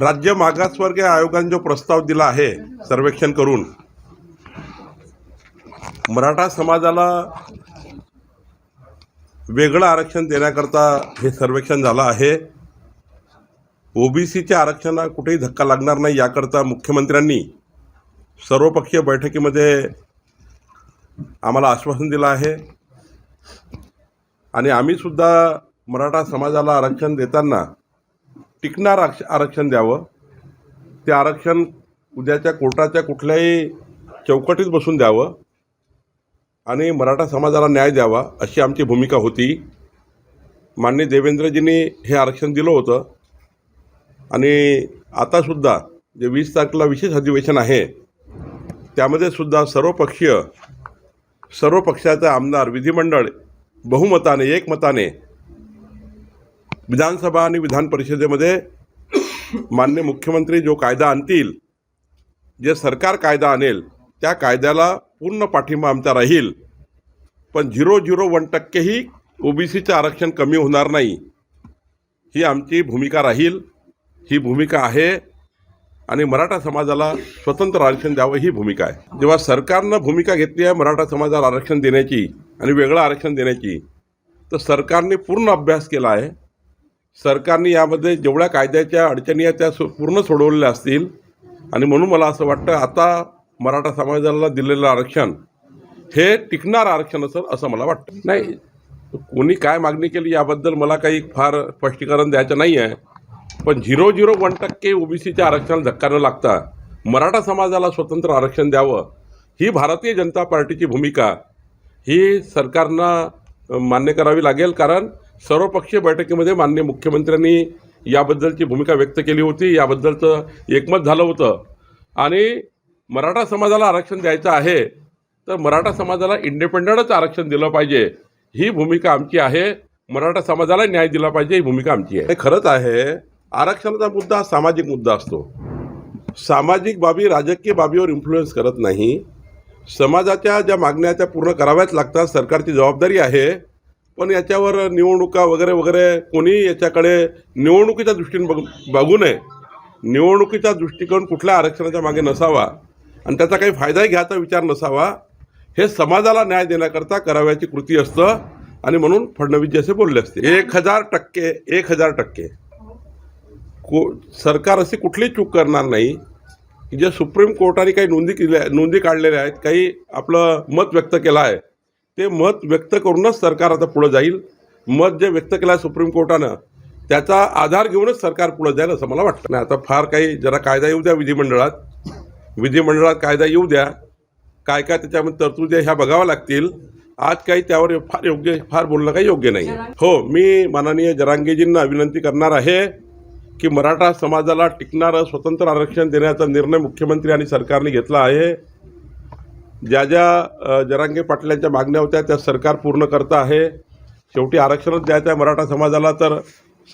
राज्य मागासवर्गीय आयोगाने जो प्रस्ताव दिला आहे सर्वेक्षण करून मराठा समाजाला वेगळं आरक्षण देण्याकरता हे सर्वेक्षण झालं आहे. ओबीसीच्या आरक्षणाला कुठेही धक्का लागणार नाही याकरता मुख्यमंत्र्यांनी सर्वपक्षीय बैठकीमध्ये आम्हाला आश्वासन दिलं आहे. आणि आम्हीसुद्धा मराठा समाजाला आरक्षण देताना टिकणार आरक्ष आरक्षण द्यावं. ते आरक्षण उद्याच्या कोर्टाच्या कुठल्याही चौकटीत बसून द्यावं आणि मराठा समाजाला न्याय द्यावा अशी आमची भूमिका होती. माननीय देवेंद्रजींनी हे आरक्षण दिलं होतं. आणि आतासुद्धा जे वीस तारखेला विशेष अधिवेशन आहे त्यामध्ये सुद्धा सर्वपक्षीय सर्व पक्षाचे आमदार विधिमंडळ बहुमताने एकमताने विधानसभा आणि विधान परिषदेमध्ये मान्य मुख्यमंत्री जो कायदा आणतील जे सरकार कायदा आणेल त्या कायद्याला पूर्ण पाठिंबा आमचा राहील. पण झिरो झिरो वन टक्केही ओबीसीचं आरक्षण कमी होणार नाही. ही आमची भूमिका राहील. ही भूमिका आहे आणि मराठा समाजाला स्वतंत्र आरक्षण द्यावं ही भूमिका आहे. जेव्हा सरकारनं भूमिका घेतली आहे मराठा समाजाला आरक्षण देण्याची आणि वेगळं आरक्षण देण्याची तर सरकारने पूर्ण अभ्यास केला आहे. सरकारने यामध्ये जेवढ्या कायद्याच्या अडचणी आहेत त्या सो- पूर्ण सोडवलेल्या असतील. आणि म्हणून मला असं वाटतं आता मराठा समाजाला दिलेलं आरक्षण हे टिकणार आरक्षण असेल असं मला वाटतं. नाही कोणी काय मागणी केली याबद्दल मला काही फार स्पष्टीकरण द्यायचं नाही आहे पण झिरो झिरो वन टक्के ओबीसीच्या आरक्षणाला धक्का न लागता मराठा समाजाला स्वतंत्र आरक्षण द्यावं ही भारतीय जनता पार्टीची भूमिका. ही सरकारनं मान्य करावी लागेल कारण सर्वपक्षीय बैठकीमध्ये माननीय मुख्यमंत्र्यांनी याबद्दलची भूमिका व्यक्त केली होती. याबद्दलचं एकमत झालं होतं. आणि मराठा समाजाला आरक्षण द्यायचं आहे तर मराठा समाजाला इंडिपेंडंटच आरक्षण दिलं पाहिजे. ही भूमिका आमची आहे. मराठा समाजाला न्याय दिला पाहिजे ही भूमिका आमची आहे. हे खरंच आहे आरक्षणाचा मुद्दा हा सामाजिक मुद्दा असतो. सामाजिक बाबी राजकीय बाबीवर इन्फ्लुएन्स करत नाही. समाजाच्या ज्या मागण्या त्या पूर्ण कराव्याच लागतात. सरकारची जबाबदारी आहे. पण याच्यावर निवडणुका वगैरे वगैरे कोणी याच्याकडे निवडणुकीच्या दृष्टीने बघ बघू नये. निवडणुकीचा दृष्टिकोन कुठल्या आरक्षणाच्या मागे नसावा आणि त्याचा काही फायदाही घ्यायचा विचार नसावा हे समाजाला न्याय देण्याकरता करावयाची कृती असतं आणि म्हणून फडणवीसजी असे बोलले असते एक हजार टक्के एक हजार टक्के. को सरकार अशी कुठली चूक करणार नाही. की जे सुप्रीम कोर्टाने काही नोंदी केल्या नोंदी काढलेल्या आहेत काही आपलं मत व्यक्त केलं आहे ते मत व्यक्त करूनच सरकार आता पुढं जाईल. मत जे व्यक्त केलं आहे सुप्रीम कोर्टानं त्याचा आधार घेऊनच सरकार पुढं जाईल असं मला वाटतं. नाही आता फार काही जरा कायदा येऊ द्या विधिमंडळात. विधिमंडळात कायदा येऊ द्या. काय काय त्याच्यामध्ये तरतुदी ह्या बघाव्या लागतील. आज काही त्यावर फार योग्य फार बोलणं काही योग्य नाही. हो मी माननीय जरांगेजींना विनंती करणार आहे की मराठा समाजाला टिकणारं स्वतंत्र आरक्षण देण्याचा निर्णय मुख्यमंत्री आणि सरकारने घेतला आहे. ज्या ज्या जरांगे पाटलांच्या मागण्या होत्या त्या सरकार पूर्ण करतं आहे. शेवटी आरक्षणच द्यायचं आहे मराठा समाजाला तर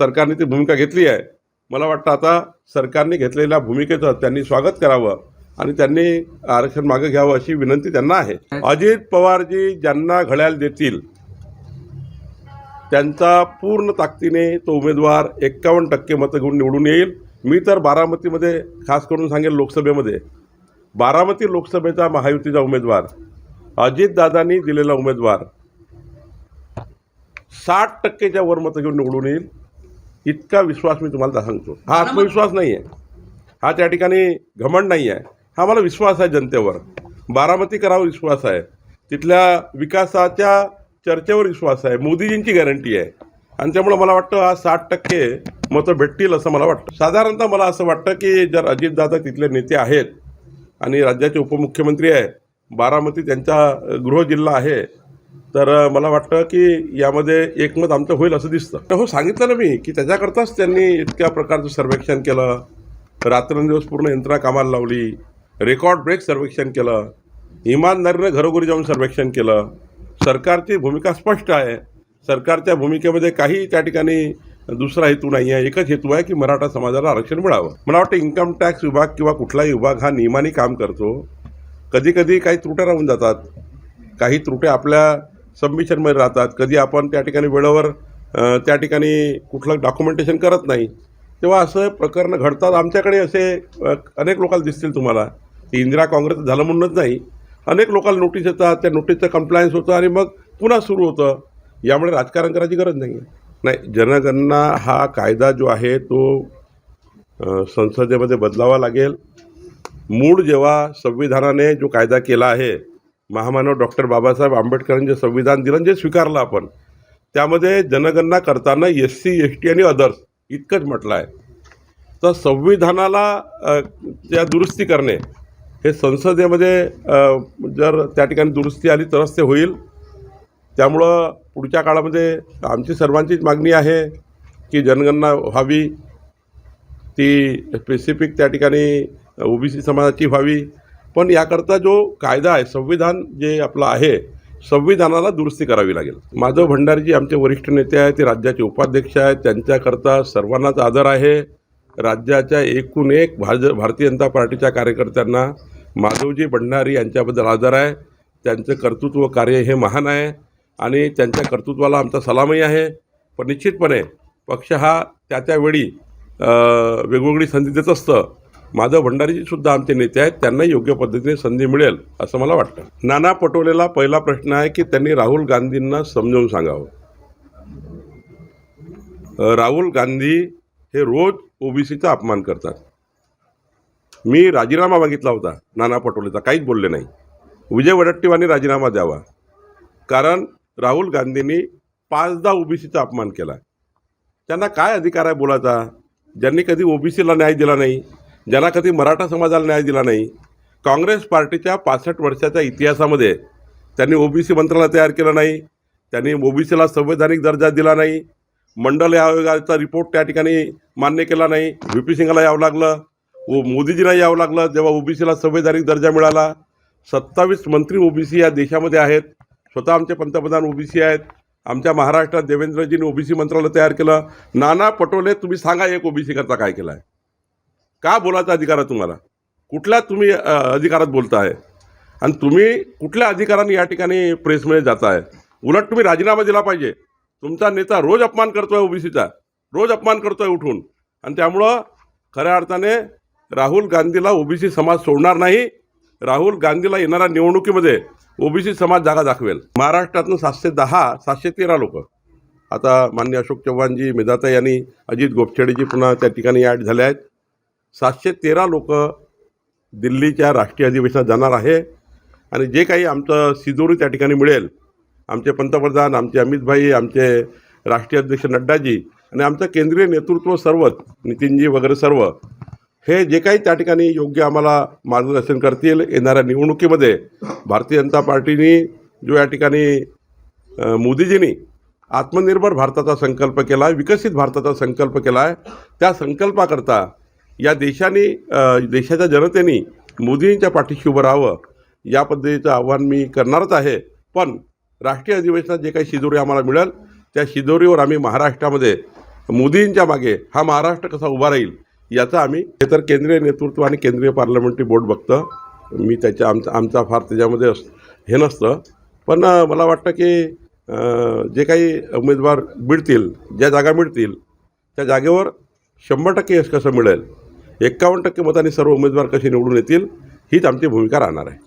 सरकारने ती भूमिका घेतली आहे. मला वाटतं आता सरकारने घेतलेल्या भूमिकेचं त्यांनी स्वागत करावं आणि त्यांनी आरक्षण मागं घ्यावं अशी विनंती त्यांना आहे. अजित पवारजी ज्यांना घड्याल देतील त्यांचा पूर्ण ताकदीने तो उमेदवार एक्कावन्न टक्के मतं घेऊन निवडून येईल. मी तर बारामतीमध्ये खास करून सांगेल लोकसभेमध्ये बारामती लोकसभेचा महायुतीचा उमेदवार अजितदादांनी दिलेला उमेदवार. साठ टक्केच्या वर मतं घेऊन निवडून येईल. इतका विश्वास मी तुम्हाला सांगतो. हा आत्मविश्वास नाही आहे हा त्या ठिकाणी घमंड नाही आहे हा मला विश्वास आहे जनतेवर. बारामतीकरावर विश्वास आहे. तिथल्या विकासाच्या चर्चेवर विश्वास आहे. मोदीजींची गॅरंटी आहे. आणि त्यामुळे मला वाटतं हा साठ टक्के मतं भेटतील असं मला वाटतं. साधारणतः मला असं वाटतं की जर अजितदादा तिथले नेते आहेत आणि राज्याचे उपमुख्यमंत्री आहे बारामती त्यांचा गृह गृहजिल्हा आहे तर मला वाटतं की यामध्ये एकमत आमचं होईल असं दिसतं. हो सांगितलं ना मी की त्याच्याकरताच त्यांनी इतक्या प्रकारचं सर्वेक्षण केलं. रात्रंदिवस पूर्ण यंत्रणा कामाला लावली रेकॉर्ड ब्रेक सर्वेक्षण केलं इमानदारीनं घरोघरी जाऊन सर्वेक्षण केलं. सरकारची भूमिका स्पष्ट आहे. सरकारच्या भूमिकेमध्ये काही त्या ठिकाणी दुसरा हेतू नाही आहे. एकच हेतू आहे की मराठा समाजाला आरक्षण मिळावं. मला वाटतं इन्कम टॅक्स विभाग किंवा कुठलाही विभाग हा नियमाने काम करतो. कधी कधी काही त्रुट्या राहून जातात. काही त्रुट्या आपल्या सबमिशनमध्ये राहतात. कधी आपण त्या ठिकाणी वेळेवर त्या ठिकाणी कुठलं डॉक्युमेंटेशन करत नाही. तेव्हा असं प्रकरणं घडतात. आमच्याकडे असे अनेक लोकांना दिसतील तुम्हाला. की इंदिरा काँग्रेस झालं म्हणूनच नाही. अनेक लोकांना नोटीस येतात. त्या नोटीसचं कम्प्लायन्स होतं आणि मग पुन्हा सुरू होतं. यामुळे राजकारण करायची गरज नाही आहे नाही जनगणना हा कायदा जो आहे तो संसदेमध्ये बदलावा लागेल. मूळ जेव्हा संविधानाने जो कायदा केला आहे महामानव डॉक्टर बाबासाहेब आंबेडकरांनी जे संविधान दिलं जे स्वीकारलं आपण त्यामध्ये जनगणना करताना एस सी एस टी आणि अदर्स इतकंच म्हटलं आहे. तर संविधानाला त्या दुरुस्ती करणे हे संसदेमध्ये जर त्या ठिकाणी दुरुस्ती आली तरच ते होईल. त्यामुळं पुढच्या काळामध्ये म्हणजे आमची सर्वांचीच मागणी आहे की जनगणना व्हावी. ती स्पेसिफिक त्या ठिकाणी ओबीसी समाजाची व्हावी. पण याकरता जो कायदा आहे संविधान जे आपलं आहे संविधानाला दुरुस्ती करावी लागेल. माधव भंडारीजी आमचे वरिष्ठ नेते आहेत ते राज्याचे उपाध्यक्ष आहेत त्यांच्याकरता सर्वांनाच आदर आहे. राज्याच्या एकूण एक भाज भारतीय जनता पार्टीच्या कार्यकर्त्यांना माधवजी भंडारी यांच्याबद्दल आदर आहे. त्यांचं कर्तृत्व कार्य हे महान आहे. आणि त्यांच्या कर्तृत्वाला आमचा सलामही आहे. पण निश्चितपणे पक्ष हा त्या त्यावेळी वेगवेगळी संधी देत असतं. माधव भंडारीसुद्धा आमचे नेते आहेत त्यांना योग्य पद्धतीने संधी मिळेल असं मला वाटतं. नाना पटोलेला पहिला प्रश्न आहे की त्यांनी राहुल गांधींना समजावून सांगावं. राहुल गांधी हे रोज ओबीसीचा अपमान करतात. मी राजीनामा मागितला होता नाना पटोलेचा काहीच बोलले नाही. विजय वडट्टीवांनी राजीनामा द्यावा. कारण राहुल गांधींनी पाचदा ओबीसीचा अपमान केला. त्यांना काय अधिकार आहे बोलायचा? ज्यांनी कधी ओबीसीला न्याय दिला नाही ज्यांना कधी मराठा समाजाला न्याय दिला नाही काँग्रेस पार्टीच्या पासष्ट वर्षाच्या इतिहासामध्ये त्यांनी ओबीसी मंत्रालय तयार केलं नाही त्यांनी ओबीसीला संवैधानिक दर्जा दिला नाही मंडल आयोगाचा रिपोर्ट त्या ठिकाणी मान्य केला नाही व्ही पी सिंगला यावं लागलं व मोदीजीला यावं लागलं जेव्हा ओबीसीला संवैधानिक दर्जा मिळाला. सत्तावीस मंत्री ओबीसी या देशामध्ये आहेत. स्वतः आमचे पंतप्रधान ओबीसी आहेत. आमच्या महाराष्ट्रात देवेंद्रजींनी ओबीसी मंत्रालय तयार केलं. नाना पटोले तुम्ही सांगा एक ओबीसी करता काय केलं आहे का बोलायचा अधिकार आहे तुम्हाला? कुठल्या तुम्ही अधिकारात अधिकारात बोलताय? आणि तुम्ही कुठल्या अधिकाराने या ठिकाणी प्रेसमध्ये जाताय? उलट तुम्ही राजीनामा दिला पाहिजे. तुमचा नेता रोज अपमान करतोय ओबीसीचा. रोज अपमान करतोय उठून. आणि त्यामुळं खऱ्या अर्थाने राहुल गांधीला ओबीसी समाज सोडणार नाही. राहुल गांधीला येणाऱ्या निवडणुकीमध्ये ओबीसी समाज जागा दाखवेल. महाराष्ट्रातून सातशे दहा सातशे तेरा लोक. आता मान्य अशोक चव्हाणजी मेधाता यांनी अजित गोपछेडेजी पुन्हा त्या ठिकाणी ॲड झाले आहेत. सातशे तेरा लोक दिल्लीच्या राष्ट्रीय अधिवेशनात जाणार आहे. आणि जे काही आमचं सिदोरी त्या ठिकाणी मिळेल आमचे पंतप्रधान आमचे अमितभाई आमचे राष्ट्रीय अध्यक्ष नड्डाजी आणि आमचं केंद्रीय नेतृत्व सर्वच नितीनजी वगैरे सर्व हे जे काही त्या ठिकाणी योग्य आम्हाला मार्गदर्शन करतील येणाऱ्या निवडणुकीमध्ये भारतीय जनता पार्टीने जो या ठिकाणी मोदीजींनी आत्मनिर्भर भारताचा संकल्प केला आहे विकसित भारताचा संकल्प केला आहे त्या संकल्पाकरता या देशाने देशाच्या जनतेने मोदींच्या पाठीशी उभं राहावं या पद्धतीचं आव्हान मी करणारच आहे. पण राष्ट्रीय अधिवेशनात जे काही शिदोरी आम्हाला मिळेल त्या शिदोरीवर आम्ही महाराष्ट्रामध्ये मोदींच्या मागे हा महाराष्ट्र कसा उभा राहील याचा आम्ही हे तर केंद्रीय नेतृत्व आणि केंद्रीय पार्लमेंटरी बोर्ड बघतं. मी त्याच्या आमचा आमचा फार त्याच्यामध्ये अस- हे नसतं. पण मला वाटतं की जे काही उमेदवार मिळतील ज्या जागा मिळतील त्या जागेवर शंभर टक्के यश कसं मिळेल एक्कावन्न टक्के मतांनी सर्व उमेदवार कसे निवडून येतील हीच आमची भूमिका राहणार आहे.